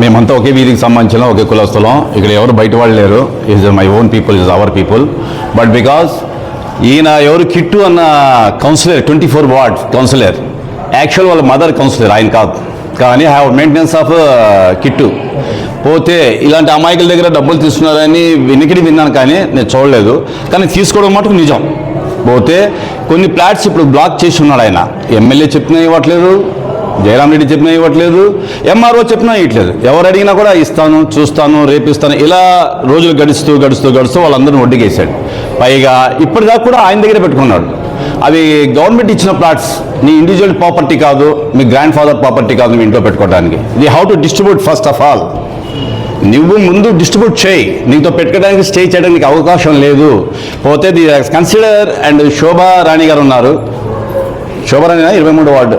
మేమంతా ఒకే వీధికి సంబంధించిన ఒకే కులస్తులం ఇక్కడ ఎవరు బయట వాళ్ళు లేరు. Is my own people is our people but because ఈయన ఎవరు? కిట్టు అన్న councillor twenty four ward councillor actual వాళ్ళ మదర్ కౌన్సిలర్ ఆయన కాదు. కానీ హ్యావ్ మెయింటెనెన్స్ ఆఫ్ కిట్టు. పోతే ఇలాంటి అమాయకుల దగ్గర డబ్బులు తీసుకున్నారని వినికిడి విన్నాను కానీ నేను చూడలేదు. కానీ తీసుకోవడం మటుకు నిజం. పోతే కొన్ని ప్లాట్స్ ఇప్పుడు బ్లాక్ చేసి ఉన్నాడు ఆయన. ఎమ్మెల్యే చెప్పినా ఇవ్వట్లేదు. జయరాం రెడ్డి చెప్పినా ఇవ్వట్లేదు ఎంఆర్ఓ చెప్పినా ఇవ్వట్లేదు. ఎవరు అడిగినా కూడా ఇస్తాను చూస్తాను రేపిస్తాను ఇలా రోజులు గడుస్తూ గడుస్తూ గడుస్తూ వాళ్ళందరిని వడ్డీకేసాడు పైగా ఇప్పటిదాకా కూడా ఆయన దగ్గర పెట్టుకున్నాడు. అవి గవర్నమెంట్ ఇచ్చిన ప్లాట్స్ నీ ఇండివిజువల్ ప్రాపర్టీ కాదు మీ గ్రాండ్ ఫాదర్ ప్రాపర్టీ కాదు మీ ఇంట్లో పెట్టుకోవడానికి ఇది how to distribute first of all నువ్వు ముందు డిస్ట్రిబ్యూట్ చేయి. నీతో పెట్టుకోవడానికి స్టే చేయడానికి అవకాశం లేదు. పోతే the consider and Shobha Rani గారు ఉన్నారు. శోభా రాణి ఇరవై మూడు వార్డు.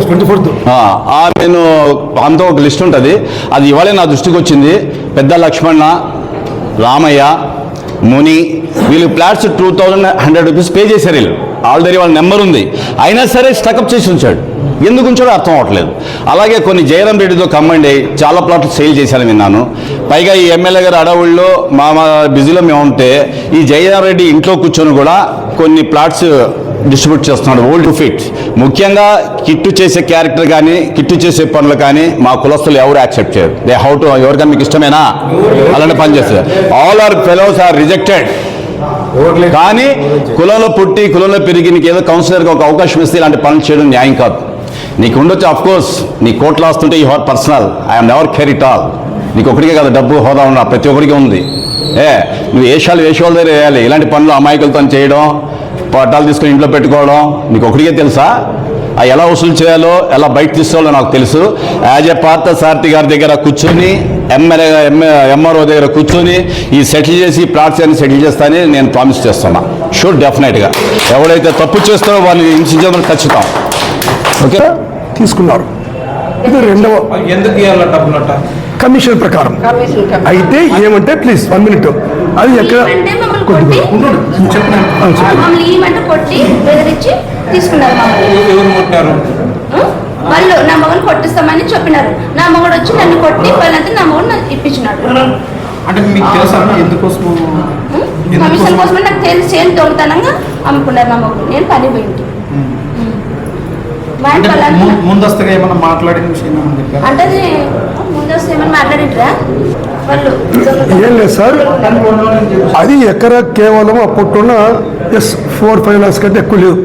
Twenty fourth. ఆ, ఆ నేను అంతా ఒక లిస్ట్ ఉంటుంది. అది ఇవాళే నా దృష్టికి వచ్చింది. పెద్ద లక్ష్మణ రామయ్య ముని వీళ్ళు plots two thousand hundred rupees pay చేశారు వీళ్ళు. ఆల్రెడీ వాళ్ళ నెంబర్ ఉంది. అయినా సరే స్టకప్ చేసి ఉంచాడు. ఎందుకు ఉంచాడో అర్థం అవ్వట్లేదు. అలాగే కొన్ని జయరాం రెడ్డితో కమ్మండి చాలా ప్లాట్లు సేల్ చేశాను విన్నాను. పైగా ఈ ఎమ్మెల్యే గారు అడవుల్లో మా మా బిజీలో మేము ఉంటే ఈ జయరాం రెడ్డి ఇంట్లో కూర్చొని కూడా కొన్ని ప్లాట్స్ డిస్ట్రిబ్యూట్ చేస్తున్నాడు ఓల్డ్ ఫిట్. ముఖ్యంగా కిట్టు చేసే క్యారెక్టర్ కానీ కిట్టు చేసే పనులు కానీ మా కులస్తులు ఎవరు యాక్సెప్ట్ చేయరు. దే హౌ టు ఎవరికైనా మీకు ఇష్టమేనా? అలాంటి పని చేస్తారు. All are fellows are rejected కానీ కులంలో పుట్టి కులంలో పెరిగి నీకు ఏదో కౌన్సిలర్గా ఒక అవకాశం ఇస్తే ఇలాంటి పనులు చేయడం న్యాయం కాదు. నీకు ఉండొచ్చు అఫ్ కోర్స్ నీ కోట్లు వస్తుంటే ఈ are personal I'm never care it all నీకు ఒకటికే కదా డబ్బు హోదా ఉన్న ప్రతి ఒక్కరికి ఉంది. ఏ నువ్వు వేషాలు వేషాల దగ్గర వేయాలి? ఇలాంటి పనులు అమాయకులతో చేయడం పట్టాలు తీసుకొని ఇంట్లో పెట్టుకోవడం నీకు ఒకటికే తెలుసా? ఆ ఎలా వసూలు చేయాలో ఎలా బయట తీసుకోవాలో నాకు తెలుసు. యాజ్ ఎ పార్థ సారథి గారి దగ్గర కూర్చొని ఎమ్మెల్యే ఎంఆర్ఓ దగ్గర కూర్చొని ఈ సెటిల్ చేసి ప్లాట్స్ అన్ని సెటిల్ చేస్తానని నేను ప్రామిస్ చేస్తున్నా. షూర్ డెఫినెట్గా ఎవడైతే తప్పు చేస్తారో వాళ్ళని హింసించడం ఖచ్చితం. ఓకే తీసుకున్నారు. ఇది రెండవ ఎందుకు కమిషన్ ప్రకారం. అయితే ఏమంటే ప్లీజ్ వన్ మినిట్ అది ఎక్కడ? కొట్టి. మమ్మల్ని ఈమంటే కొట్టి బెదిరించి తీసుకున్నారు? వాళ్ళు నా మగని కొట్టిస్తామని చెప్పినారు. నా మగడు వచ్చి నన్ను కొట్టి వాళ్ళంతా నా మగడు నాకు ఇప్పించినాడు అంటే మీకు తెలుసా? ఎందుకోసం కమిషన్ కోసం నాకు తెలిసి. చేను దొంగతనంగా అమ్ముకున్నారు నా మగడు నేను పని పోయింది ముందస్తుగా ఏమైనా మాట్లాడిన విషయం అంటే అది ముందు వస్తే ఏమని మాట్లాడిట్రా వాళ్ళు ఏం లేదు సార్. అది ఎకర కేవలం అప్పట్టున్న ఎస్ ఫోర్ ఫైవ్ ల్యాక్స్ కంటే ఎక్కువ లేవు.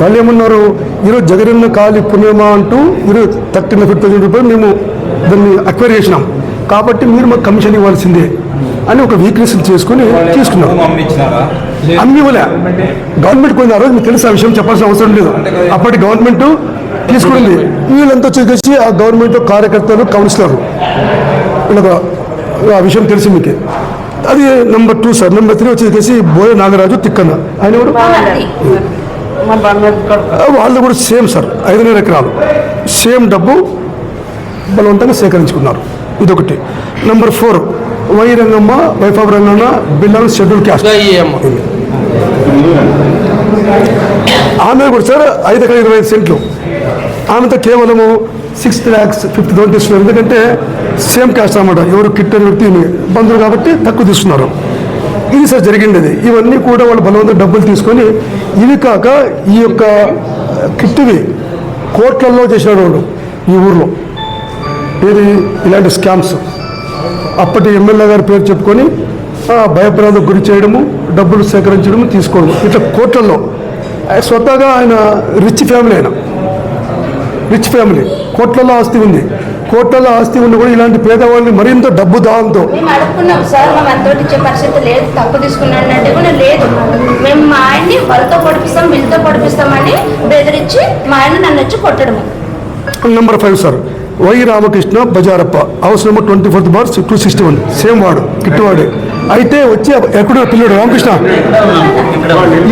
వాళ్ళు ఏమన్నారు? ఈరోజు జగనన్న కాలి పుణ్యమా అంటూ ఈరోజు థర్టీ ఫిఫ్టీ థౌసండ్ రూపాయలు మేము దాన్ని అక్వైర్ చేసినాం. కాబట్టి మీరు మాకు కమిషన్ ఇవ్వాల్సిందే అని ఒక వీక్నెస్ చేసుకుని తీసుకున్నాం అమ్మి అన్ని ఇవ్వలే గవర్నమెంట్ కొంచెం ఆ రోజు మీకు తెలుసు ఆ విషయం చెప్పాల్సిన అవసరం లేదు. అప్పటి గవర్నమెంట్ తీసుకుంది. వీళ్ళంతా వచ్చేసి ఆ గవర్నమెంట్ కార్యకర్తలు కౌన్సిలర్ వీళ్ళకు ఆ విషయం తెలుసు మీకు. అది number two sir number three వచ్చేసి బోయ నాగరాజు తిక్కన్న. ఆయన కూడా వాళ్ళు కూడా సేమ్ సార్ ఐదున్నర ఎకరాలు. సేమ్ డబ్బు బలవంతంగా సేకరించుకున్నారు. ఇదొకటి. Number four Y Rangamma wife of Rangamma belong schedule caste ఆమె కూడా సార్ ఐదు ఎకరా ఇరవై ఐదు సెంట్లు. ఆమెతో కేవలము సిక్స్త్ ల్యాక్స్ ఫిఫ్త్ థౌసండ్ తీసుకున్నారు ఎందుకంటే సేమ్ క్యాస్ట్ అనమాట ఎవరు కిట్ అని వ్యక్తి బంధువులు కాబట్టి తక్కువ తీసుకున్నారు. ఇది సార్ జరిగిండేది. ఇవన్నీ కూడా వాళ్ళు బలవంతం డబ్బులు తీసుకొని ఇవి కాక ఈ యొక్క కిట్టివి కోట్లల్లో చేసినాడు వాళ్ళు ఈ ఊర్లో. ఇది ఇలాంటి స్కామ్స్ అప్పటి ఎమ్మెల్యే గారి పేరు చెప్పుకొని ఆ, భయప్రాంతకు గురి చేయడము డబ్బులు సేకరించడము తీసుకోవడం ఇట్లా కోట్లల్లో. ఆ, స్వతహాగా ఆయన రిచ్ ఫ్యామిలీ ఆయన. రిచ్ ఫ్యామిలీ కోట్లలో ఆస్తి ఉంది. కోట్లలో ఆస్తి ఉన్న కూడా ఇలాంటి పేదవాళ్ళని మరింత డబ్బు దాంతో. మేము అడుక్కున్నాం సార్ మేము అంతటి ఇచ్చే పరిస్థితి లేదు తప్పు తీసుకున్నాను అంటే కూడా లేదు. మేము మా ఆయన్ని వాళ్ళతో పొడిపిస్తాం వీళ్ళతో పొడిపిస్తామని బెదిరించి మా ఆయన నన్ను వచ్చి కొట్టడము. Number five sir Y Ramakrishna Bajarappa house number twenty fourth bar two sixty one same వాడు కిట్టువాడే. అయితే వచ్చి ఎక్కడో పిల్లోడు రామకృష్ణ?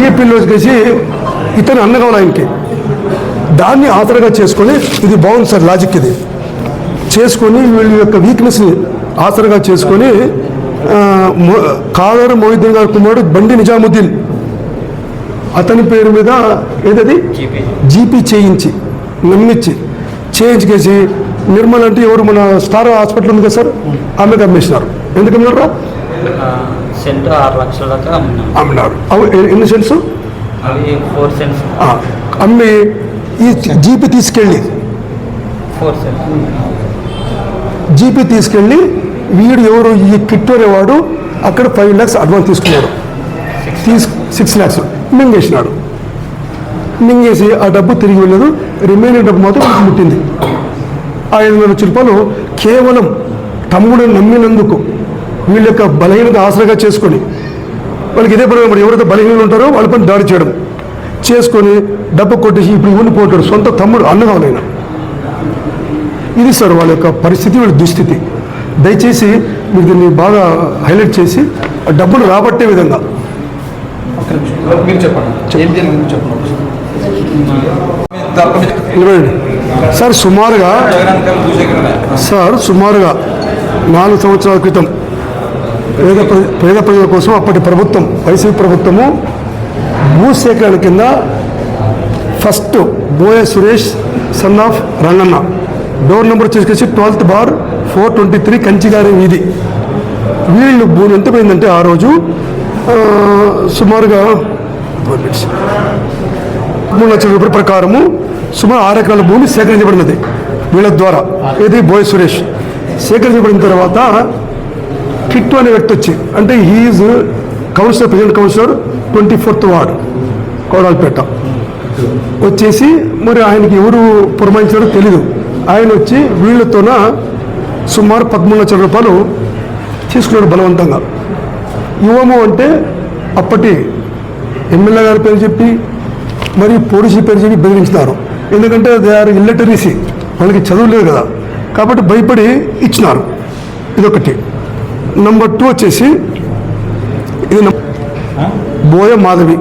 ఈ పిల్లోడు వచ్చేసి ఇతను అన్న కావాలి ఆయనకి దాన్ని ఆసరగా చేసుకొని ఇది బాగుంది సార్ లాజిక్ ఇది. చేసుకొని వీళ్ళ యొక్క వీక్నెస్ని ఆసరగా చేసుకొని కాదర్ మొహిద్దీన్ గారి కుమారుడు బండి నిజాముద్దీన్. అతని పేరు మీద ఏదది? జీపీ చేయించి నమ్మించి చేయించుకేసి నిర్మల్ అంటే ఎవరు? మన స్టార్ హాస్పిటల్ ఉంది కదా సార్? ఆమెకు అమ్మేసినారు. ఎందుకు అమ్మినారా? అమ్మినారు. ఎన్ని సెంట్స్? అమ్మి ఈ జీపీ తీసుకెళ్ళి జీపీ తీసుకెళ్ళి వీడు ఎవరు? ఈ కిట్టోరేవాడు అక్కడ ఫైవ్ ల్యాక్స్ అడ్వాన్స్ తీసుకున్నాడు. తీసు సిక్స్ ల్యాక్స్ మింగేసినాడు. మింగేసి ఆ డబ్బు తిరిగి వెళ్ళదు. రిమైనింగ్ డబ్బు మాత్రం ముట్టింది. ఆ ఐదు వందల లక్షల రూపాయలు కేవలం తమ్ముడు నమ్మినందుకు వీళ్ళ యొక్క బలహీనత ఆసరాగా చేసుకొని వాళ్ళకి ఇదే పని మరి ఎవరైతే బలహీనలు ఉంటారో వాళ్ళ పని దాడి చేయడం. చేసుకొని డబ్బు కొట్టేసి ఇప్పుడు ఉండిపోతాడు సొంత తమ్ముడు అన్నగా ఉన్నాయన ఇది సార్ వాళ్ళ యొక్క పరిస్థితి వాళ్ళ దుస్థితి. దయచేసి మీరు దీన్ని బాగా హైలైట్ చేసి డబ్బులు రాబట్టే విధంగా. నిలబడండి సార్ సుమారుగా సార్ సుమారుగా నాలుగు సంవత్సరాల క్రితం పేద పేద ప్రజల కోసం అప్పటి ప్రభుత్వం వైసీపీ ప్రభుత్వము భూసేకరణ కింద first Boya Suresh son of Ranganna. Door number వచ్చేసి twelfth bar four twenty three Kanchigari వీధి. వీళ్ళు భూమి ఎంత పోయిందంటే ఆ రోజు సుమారుగా మూడు లక్షల రూపాయల ప్రకారము సుమారు ఆరు ఎకరాల భూమి సేకరించబడినది వీళ్ళ ద్వారా. ఇది బోయ్ సురేష్. సేకరించబడిన తర్వాత కిట్టు అనే వ్యక్తి వచ్చి అంటే he is councillor president councillor twenty fourth ward Kodalapeta. వచ్చేసి మరి ఆయనకి ఎవరు పురమాయించారో తెలీదు. ఆయన వచ్చి వీళ్ళతోన సుమారు పదమూడు లక్షల రూపాయలు తీసుకున్నాడు బలవంతంగా. ఇవ్వము అంటే అప్పటి ఎమ్మెల్యే గారి పేరు చెప్పి మరి పోలీసుల పేరు చెప్పి బెదిరించినారు. ఎందుకంటే దే ఆర్ ఇల్లటరీసీ వాళ్ళకి చదువు లేదు కదా. కాబట్టి భయపడి ఇచ్చినారు. ఇదొకటి. నంబర్ టూ వచ్చేసి ఇది బోయ మాధవి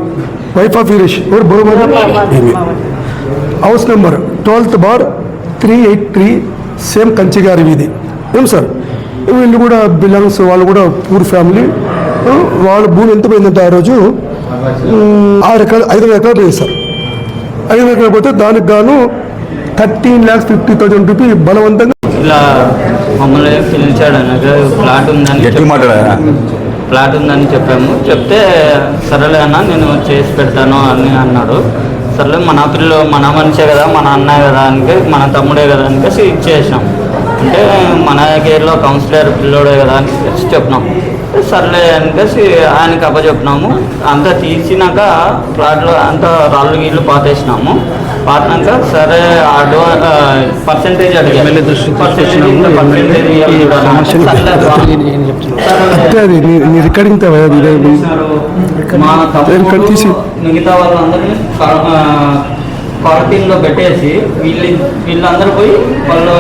వైఫ్ ఆఫ్ ఇరేష్ ఎవరు? Boya Madhavi? House number twelfth bar three eight three same Kanchigari వీధి ఏం సార్? వీళ్ళు కూడా బిలాంగ్స్ వాళ్ళు కూడా పూర్ ఫ్యామిలీ. వాళ్ళ భూమి ఎంత పోయిందంటే ఆ రోజు ఆరు ఎకరాలు ఐదు ఎకరాలు పోయింది సార్. ఐదు ఎకరాలు పోతే దానికి గాను thirteen lakhs fifty thousand rupee బలవంతంగా ఇలా మమ్మల్ని పిలిచాడు అనగా ప్లాట్ ఉందని గట్టిగా చెప్పాము. మాట్లాడా ప్లాట్ ఉందని చెప్పాము. చెప్తే సరేలే అన్న నేను చేసి పెడతాను అని అన్నాడు. సర్లే మన పిల్ల మన మనిషే కదా మన అన్నయ్య కదా అని మన తమ్ముడే కదా అనికేసి ఇచ్చేసినాం. అంటే మన కేర్లో కౌన్సిలర్ పిల్లోడే కదా అని చెప్పినాం. సర్లే అనికేసి ఆయనకి అప్పచెప్పినాము. అంతా తీసినాక ఫ్లాట్లో అంతా రాళ్ళు గీళ్ళు పాతేసినాము. పాతినాక సరే. అడ్వా పర్సంటేజ్ అడిగాను పర్సంటేజ్ ఇంత పర్సంటేజ్ ఇవ్వాలి చూడాలి అంటే సర్లే రా. అంతే అది నీ- నీ రికార్డింగ్ మా? తమ్ముడు మిగతా వాళ్ళందరినీ క్వారంటైన్లో పెట్టేసి వీళ్ళు వీళ్ళందరూ పోయి వాళ్ళు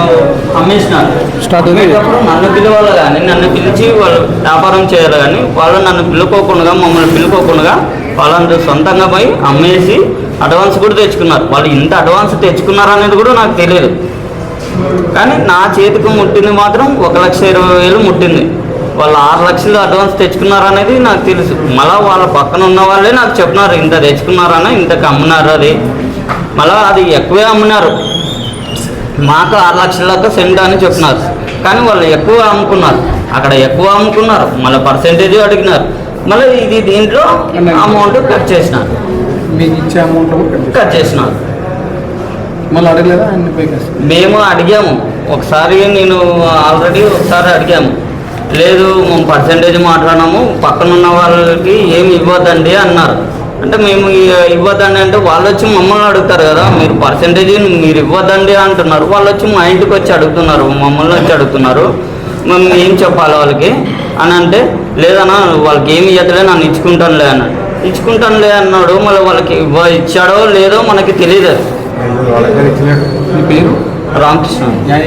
అమ్మేసినారు. అమ్మేటప్పుడు నన్ను పిలవాలి కానీ నన్ను పిలిచి వాళ్ళు వ్యాపారం చేయాలి కానీ వాళ్ళు నన్ను పిలుకోకుండా మమ్మల్ని పిలుకోకుండా వాళ్ళందరూ సొంతంగా పోయి అమ్మేసి అడ్వాన్స్ కూడా తెచ్చుకున్నారు. వాళ్ళు ఇంత అడ్వాన్స్ తెచ్చుకున్నారు అనేది కూడా నాకు తెలియదు. కానీ నా చేతికి ముట్టింది మాత్రం ఒక లక్ష ఇరవై వేలు ముట్టింది. వాళ్ళు ఆరు లక్షలు అడ్వాన్స్ తెచ్చుకున్నారు అనేది నాకు తెలుసు. మళ్ళీ వాళ్ళ పక్కన ఉన్న వాళ్ళే నాకు చెప్పినారు ఇంత తెచ్చుకున్నారని? ఇంతకు అమ్మినారు అది? మళ్ళీ అది ఎక్కువే అమ్మినారు. మాకు ఆరు లక్షల దాకా సెంట్ అని చెప్పినారు. కానీ వాళ్ళు ఎక్కువ అమ్ముకున్నారు. అక్కడ ఎక్కువ అమ్ముకున్నారు. మళ్ళీ పర్సెంటేజ్ అడిగినారు. మళ్ళీ ఇది దీంట్లో అమౌంట్ కట్ చేసినారు. మీకు ఇచ్చే అమౌంట్ కట్ చేసి- కట్ చేసినారు మళ్ళీ అడగలేదా? అన్ని మేము అడిగాము. ఒకసారి నేను ఆల్రెడీ ఒకసారి అడిగాము. లేదు మేము పర్సంటేజ్ మాట్లాడినాము. పక్కన ఉన్న వాళ్ళకి ఏమి ఇవ్వద్దండి అన్నారు. అంటే మేము ఇవ్వద్దండి అంటే వాళ్ళు వచ్చి మమ్మల్ని అడుగుతారు కదా మీరు పర్సంటేజ్ మీరు ఇవ్వద్దండి అంటున్నారు. వాళ్ళు వచ్చి మా ఇంటికి వచ్చి అడుగుతున్నారు మమ్మల్ని వచ్చి అడుగుతున్నారు. మేము ఏం చెప్పాలి వాళ్ళకి? అని అంటే లేదన్నా వాళ్ళకి ఏమి ఇవ్వట్లే నన్ను ఇచ్చుకుంటానులే అన్నాడు ఇచ్చుకుంటానులే అన్నాడు మళ్ళీ వాళ్ళకి ఇచ్చాడో లేదో మనకి తెలియదు పేరు? రామకృష్ణ. న్యాయ